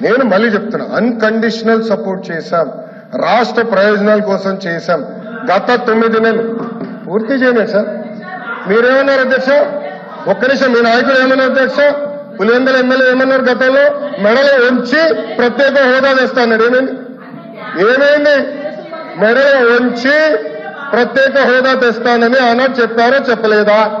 నేను మళ్ళీ చెప్తున్నా అన్కండిషనల్ సపోర్ట్ చేశాం రాష్ట్ర ప్రయోజనాల కోసం చేశాం. గత తొమ్మిది నెలలు. పూర్తి చేయలేదు సార్. మీరేమన్నారు అధ్యక్ష? ఒక్క నిమిషం మీ నాయకుడు ఏమన్నారు అధ్యక్ష? పులివెందల ఎమ్మెల్యే ఏమన్నారు గతంలో? మెడలో ఉంచి ప్రత్యేక హోదా తెస్తాడు ఏమైంది? ఏమైంది? మెడలో ఉంచి ప్రత్యేక హోదా తెస్తానని ఆనాడు చెప్పారో చెప్పలేదా?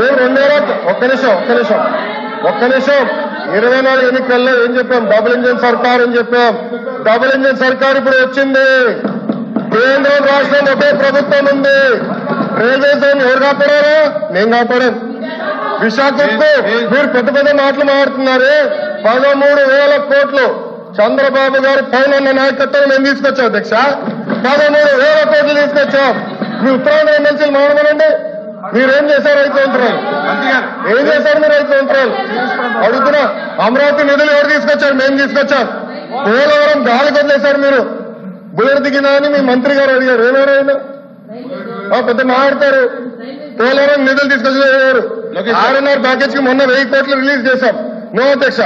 మేము రెండేళ్ళ ఒక్క నిమిషం ఒక్క నిమిషం. ఒక్క నిమిషం. ఇరవై నాలుగు ఎన్నికల్లో ఏం చెప్పాం? డబుల్ ఇంజిన్ సర్కార్ అని చెప్పాం. డబుల్ ఇంజిన్ సర్కార్ ఇప్పుడు వచ్చింది. కేంద్రం రాష్ట్రం ఒకే ప్రభుత్వం ఉంది. రైల్వే జోన్ ఎవరు కాపాడారు? నేను కాపాడాను విశాఖకు మీరు పెద్ద పెద్ద మాటలు మాట్లాడుతున్నారు. పదమూడు వేల కోట్లు. చంద్రబాబు గారు పైన ఉన్న నాయకత్వం మేము తీసుకొచ్చాం అధ్యక్ష. పదమూడు వేల కోట్లు తీసుకొచ్చాం. మీ ఉత్తరాంధ్ర ఎమ్మెల్సీలు మాట్లాడమనండి మీరేం చేశారు రైతు సంవత్సరాలు ఏం చేశారు మీరు రైతు సంవత్సరాలు అడుగుతున్నా అమరావతి నిధులు ఎవరు తీసుకొచ్చారు? మేము తీసుకొచ్చాం. పోలవరం గాలి వదిలేశారు మీరు. బుల్లెట్ దిగినా అని మీ మంత్రి గారు అడిగారు. ఆ, పెద్ద మాట్లాడతారు. పోలవరం నిధులు తీసుకొచ్చారు ఆర్ఎన్ఆర్ ప్యాకేజ్కి మొన్న వెయ్యి కోట్లు రిలీజ్ చేశాం. నో అధ్యక్ష.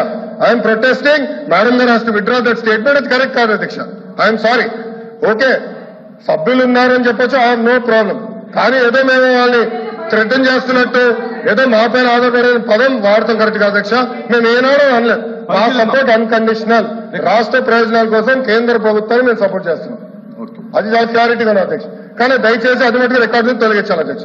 ఐఎమ్ ప్రొటెస్టింగ్ మేడం గారు has to withdraw that statement అది కరెక్ట్ కాదు అధ్యక్ష. ఐఎమ్ సారీ ఓకే సభ్యులు ఉన్నారని చెప్పొచ్చు. ఐ నో ప్రాబ్లం కానీ ఏదో మేము వాళ్ళని థ్రెటన్ చేస్తున్నట్టు ఏదో మా పైన ఆధారపడే పదం వాడతాం కరెక్ట్ కాదు అధ్యక్ష. మేము ఏనాడో అనలేదు మా సపోర్ట్ అన్కండిషనల్. రాష్ట్ర ప్రయోజనాల కోసం కేంద్ర ప్రభుత్వాన్ని మేము సపోర్ట్ చేస్తున్నాం. అది చాలా క్లారిటీగా ఉంది అధ్యక్ష. కానీ దయచేసి అది మటుకు రికార్డు తొలగించాలి అధ్యక్ష.